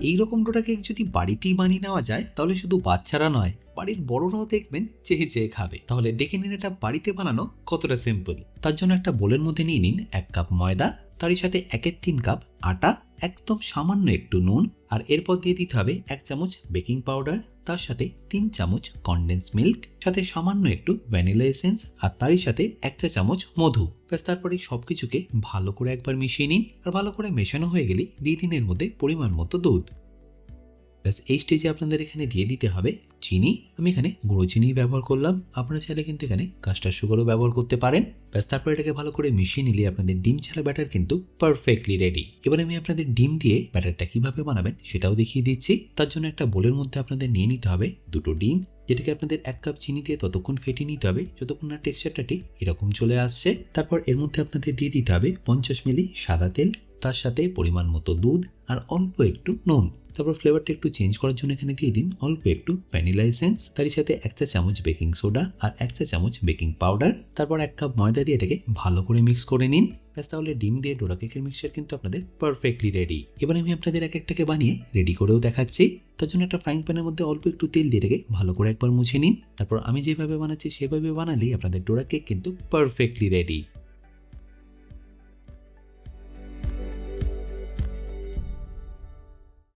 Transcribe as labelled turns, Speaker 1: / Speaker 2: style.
Speaker 1: এই রকম ডোটাকে যদি বাড়িতেই বানিয়ে নেওয়া যায়, তাহলে শুধু বাচ্চারা নয়, বাড়ির বড়রাও দেখবেন চেয়ে চেয়ে খাবে। তাহলে দেখে নিন এটা বাড়িতে বানানো কতটা সিম্পল তার জন্য একটা বোলের মধ্যে নিয়ে নিন এক কাপ ময়দা, তারই সাথে একের তিন কাপ আটা, একদম সামান্য একটু নুন আর এরপর দিয়ে দিতে হবে এক চামচ বেকিং পাউডার, তার সাথে তিন চামচ কনডেন্স মিল্ক সাথে সামান্য একটু ভ্যানিলা এসেন্স আর তারই সাথে এক চা চামচ মধু। ব্যাস, তারপরে সব কিছুকে ভালো করে একবার মিশিয়ে নিন, আর ভালো করে মেশানো হয়ে গেলে দুই দিনের মধ্যে পরিমাণ মতো দুধ। ব্যাস, এই স্টেজে আপনাদের এখানে দিয়ে দিতে হবে চিনি। আমি এখানে গুঁড়ো চিনি ব্যবহার করলাম। আপনারা চাইলে কিন্তু এখানে কাস্টার সুগারও ব্যবহার করতে পারেন। ব্যাস, তারপর এটাকে ভালো করে মিশিয়ে নিলে আপনাদের ডিম ছাড়া ব্যাটার কিন্তু পারফেক্টলি রেডি এবার আমি আপনাদের ডিম দিয়ে ব্যাটারটা কীভাবে বানাবেন সেটাও দেখিয়ে দিচ্ছি। তার জন্য একটা বোলের মধ্যে আপনাদের নিয়ে নিতে হবে দুটো ডিম, যেটাকে আপনাদের এক কাপ চিনি দিয়ে ততক্ষণ ফেটে নিতে হবে, যতক্ষণ না টেক্সচারটা ঠিক এরকম চলে আসছে। তারপর এর মধ্যে আপনাদের দিয়ে দিতে হবে পঞ্চাশ মিলি সাদা তেল তার সাথে পরিমাণ মতো দুধ আর অল্প একটু নুন। তারপর ফ্লেভারটা একটু চেঞ্জ করার জন্য এখানে দিয়ে দিন অল্প একটু ভ্যানিলা এসেন্স তারই সাথে এক চা চামচ বেকিং সোডা আর এক চা চামচ বেকিং পাউডার তারপর এক কাপ ময়দা দিয়ে এটাকে ভালো করে মিক্স করে নিন। ব্যাস তাহলে ডিম দিয়ে ডোরা কেকের মিক্সচার কিন্তু আপনাদের পারফেক্টলি রেডি এবার আমি আপনাদের এক একটাকে বানিয়ে রেডি করেও দেখাচ্ছি। তার জন্য একটা ফ্রাইং প্যানের মধ্যে অল্প একটু তেল দিয়ে এটাকে ভালো করে একবার মুছে নিন। তারপর আমি যেভাবে বানাচ্ছি সেভাবে বানালেই আপনাদের ডোরা কেক কিন্তু পারফেক্টলি রেডি